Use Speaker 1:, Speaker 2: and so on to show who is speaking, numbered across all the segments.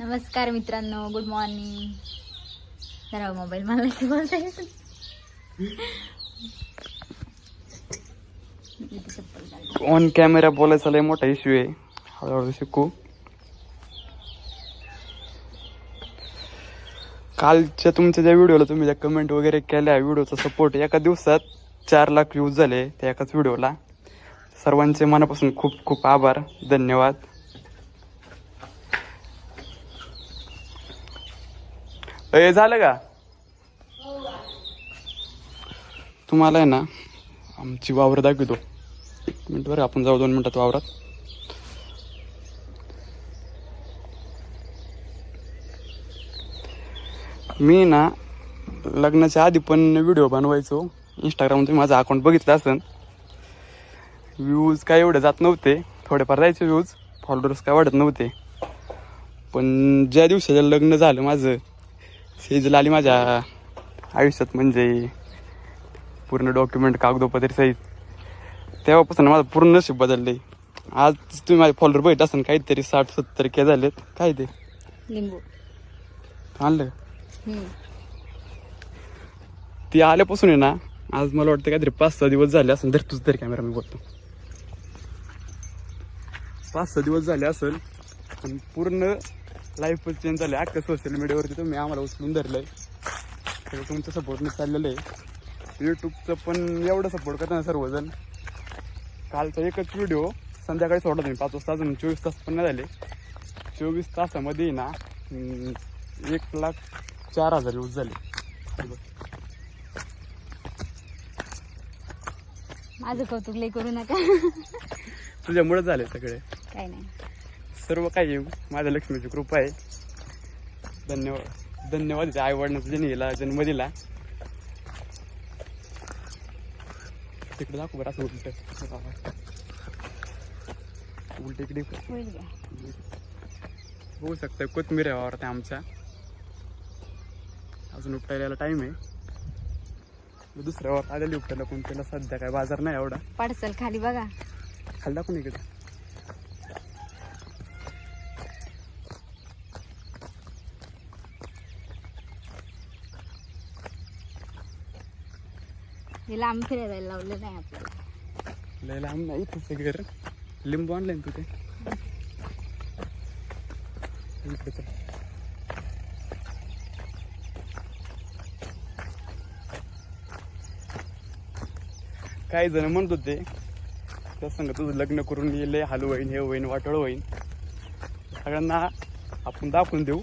Speaker 1: नमस्कार मित्रांनो good morning जरा मोबाईल मला नाही बोलता येत.
Speaker 2: ऑन कॅमेरा बोलायचा लय मोठा इश्यू आहे. हळूहळू शिकू. कालच्या तुमच्या ज्या व्हिडिओला तुम्ही ज्या कमेंट वगैरे केल्या व्हिडिओचा सपोर्ट एका दिवसात चार लाख व्ह्यूज झाले त्या एकाच व्हिडिओला सर्वांचे मनापासून खूप खूप आभार. धन्यवाद. हे झालं का? तुम्हाला आहे ना आमची वावर दाखवतो. एक मिनिट बरं आपण जाऊ दोन मिनटात वावरात. मी ना लग्नाच्या आधी पण व्हिडिओ बनवायचो. इंस्टाग्राम तुम्ही माझा अकाउंट बघितलं असेल व्ह्यूज काय एवढे जात नव्हते. थोडेफार जायचे व्ह्यूज फॉलोअर्स काय वाढत नव्हते. पण ज्या दिवसाचं लग्न झालं माझं सेजल आली माझ्या आयुष्यात म्हणजे पूर्ण डॉक्युमेंट कागदोपत्री सहित. तेव्हापासून माझं पूर्ण नशीब बदलले आज तुम्ही माझे फॉलोअर बघित असाल काहीतरी साठ सत्तर के झालेत. काय ते?
Speaker 1: लिंबू.
Speaker 2: आणलं. ती आल्यापासून आहे ना आज मला वाटतं काहीतरी पाच सहा दिवस झाले असेल तर तुझं तरी कॅमेरा मी बोलतो. पाच सहा दिवस झाले असेल पण पूर्ण लाईफच चेंज झाले अख्खं सोशल मीडियावरती तुम्ही आम्हाला उचलून धरलंय. सगळं तुमच्या सपोर्टने चाललेलं आहे यूट्यूबचं पण एवढं सपोर्ट करता ना सर्वजण. कालचा एकच व्हिडिओ संध्याकाळी सोडला तुम्ही. पाच वाजता अजून चोवीस तास पण नाही झाले. चोवीस तासामध्ये ना एक लाख चार हजार यूज झाले.
Speaker 1: माझं कौतुक लय करू नका.
Speaker 2: तुझ्यामुळे झाले सगळे.
Speaker 1: काय नाही.
Speaker 2: सर्व काही माझ्या लक्ष्मीची कृपा आहे. धन्यवाद. धन्यवाद आई वडिलांचा जन्म दिला जन्म दिला. तिकडे दाखव बरं असं उलट. उलट इकडे बघू शकता कोथमीर आहे वावरात आहे आमच्या. अजून उपटायला यायला टाईम आहे. दुसऱ्या वावरात आलेली उपटायला पण त्याला सध्या काय बाजार नाही एवढा.
Speaker 1: पाडसल खाली बघा.
Speaker 2: खाली दाखवून इकडे.
Speaker 1: हे लांब फिरायला लावलं नाही आपल्याला.
Speaker 2: लय लांब नाही तुझं घर लिंबू आणलंय ना तू ते? काही जण म्हणत होते त्या संग तुझं लग्न करून येले हालू होईन हे होईन वाटळ होईन. सगळ्यांना आपण दाखवून देऊ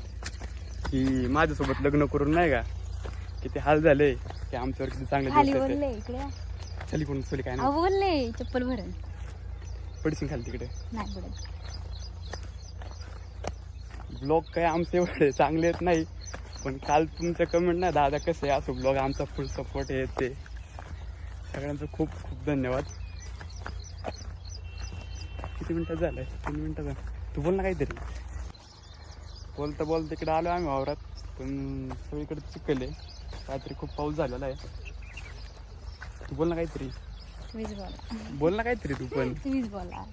Speaker 2: की माझ्यासोबत लग्न करून नाही का? किती हाल झाले. की आमच्यावर किती चांगले
Speaker 1: खाली
Speaker 2: दिवस
Speaker 1: बोलले
Speaker 2: येते
Speaker 1: इकडे
Speaker 2: कोण चली काय नाही.
Speaker 1: अहो बोलले चप्पल भरण
Speaker 2: पडशील खाली तिकडे.
Speaker 1: नाही
Speaker 2: ब्लॉग काय आमचे एवढे चांगले आहेत नाही पण काल तुमचं कमेंट नाही दादा कसे असो ब्लॉग आमचा फुल सपोर्ट आहे ते. सगळ्यांचं खूप खूप धन्यवाद. किती मिनिटात झालंय तीन मिनिटात झालं. तू बोल ना काहीतरी. बोलता बोलता इकडे आलो आम्ही वावरात पण सगळीकडे चिखल आहे. रात्री खूप पाऊस झालेला आहे. तू बोल ना काहीतरी.
Speaker 1: तुम्हीच बोला.
Speaker 2: बोल ना काहीतरी तू पण.
Speaker 1: तुम्हीच बोला.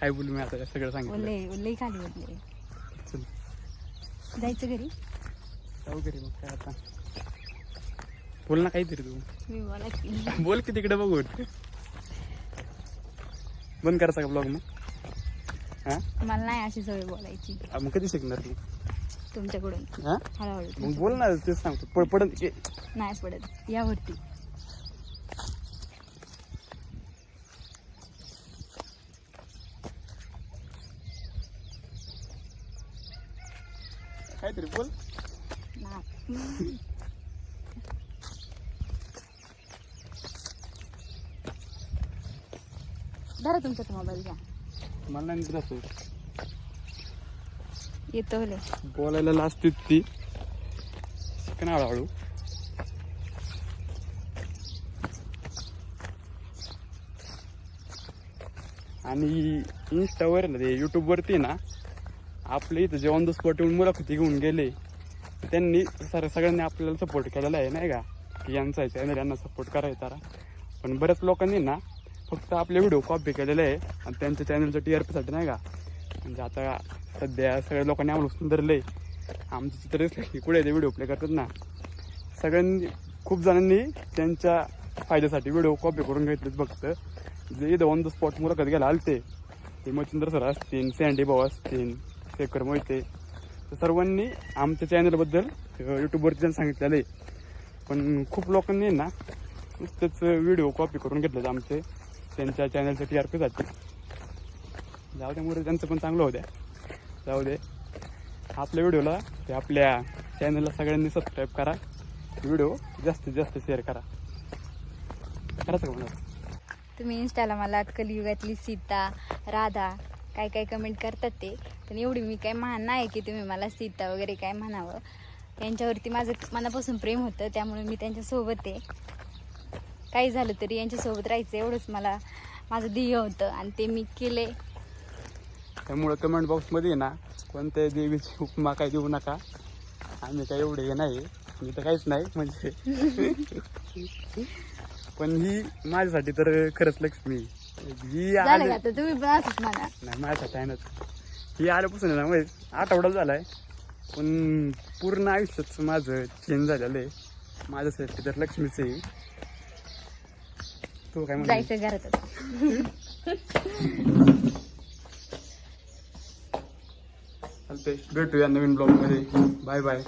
Speaker 2: काय बोलू मी आता सगळं सांगितलं?
Speaker 1: खाली
Speaker 2: चल.
Speaker 1: जायचं घरी?
Speaker 2: जाऊ घरी मग काय आता. बोल ना काहीतरी तू.
Speaker 1: बोला की.
Speaker 2: बोल की तिकडे बघू बंद करायचा का ब्लॉग मग? हा?
Speaker 1: मला नाही अशी सवय बोलायची.
Speaker 2: मग कधी शिकणार तू?
Speaker 1: तुमच्याकडून.
Speaker 2: हा?
Speaker 1: हळूहळू
Speaker 2: मग बोल ना तेच सांगतो. पड पडत की
Speaker 1: नाही पडत. यावरती.
Speaker 2: काहीतरी बोल.
Speaker 1: नाही. धरा तुमचा मोबाईल घ्या.
Speaker 2: मला नाही नीट राहतो
Speaker 1: येतो
Speaker 2: बोलायला लास्ट ती. शिकणार हळूहळू आणि इंस्टावर ना ते यूट्यूबवरती ना आपले इथं जे ऑन द स्पॉट येऊन मुलाखती घेऊन गेले त्यांनी सर सगळ्यांनी आपल्याला सपोर्ट केलेला आहे नाही का? की यांचा चॅनल यांना सपोर्ट करायचा पण बऱ्याच लोकांनी ना फक्त आपले व्हिडिओ कॉपी केलेले आहे आणि त्यांच्या चॅनलच्या टी आर पीसाठी नाही का? म्हणजे आता सध्या सगळ्या लोकांनी आम्हाला उचलून धरले आमचं चित्र दिसलं की कुठे ते व्हिडिओ प्ले करतात ना. सगळ्यांनी खूप जणांनी त्यांच्या फायद्यासाठी व्हिडिओ कॉपी करून घेतलेत फक्त. जे इथं ऑन द स्पॉट मुलाखत घ्यायला आलते ते मच्छिंद्र सर असतील सँडी भाऊ असतील शेखर मोहिते तर सर्वांनी आमच्या चॅनलबद्दल यूट्यूबवरती त्यांनी सांगितलेलं आहे पण खूप लोकांनी ना नुसतेच व्हिडिओ कॉपी करून घेतलेत आमचे. त्यांच्या चॅनलच्या टी आर पीसाठी जाऊ त्यामुळे त्यांचं पण चांगलं होत्या जाऊ दे. आपल्या व्हिडिओला ते आपल्या चॅनलला सगळ्यांनी सबस्क्राईब करा. व्हिडिओ जास्तीत जास्त शेअर करा. करायचं का म्हणा
Speaker 1: तुम्ही इंस्टाला मला कलियुगातली सीता राधा काय काय कमेंट करतात ते. पण एवढी मी काय मान नाही की तुम्ही मला सीता वगैरे काय म्हणावं. त्यांच्यावरती माझं मनापासून प्रेम होतं त्यामुळे मी त्यांच्यासोबत आहे. काही झालं तरी यांच्यासोबत राहायचं एवढंच मला माझं ध्येय होतं. आणि ते मी केले
Speaker 2: त्यामुळं कमेंट बॉक्समध्ये ना कोणत्या देवीची उपमा काय देऊ नका. आम्ही काय एवढे हे नाही. मी तर काहीच नाही म्हणजे. पण ही माझ्यासाठी तर खरंच लक्ष्मी ही
Speaker 1: झालं
Speaker 2: आले
Speaker 1: का आता? तुम्ही पण असंच म्हणा.
Speaker 2: नाही माझ्यासाठी आहे ना. ही आल्यापासून आहे ना म्हणजे आठवडा झालाय. पण पूर्ण आयुष्याच माझं चेंज झालेलं आहे. माझ्यासाठी तर लक्ष्मीच आहे. तू काय म्हणतो
Speaker 1: जायचं घरातच.
Speaker 2: भेटूया नवीन ब्लॉगमध्ये. Bye bye.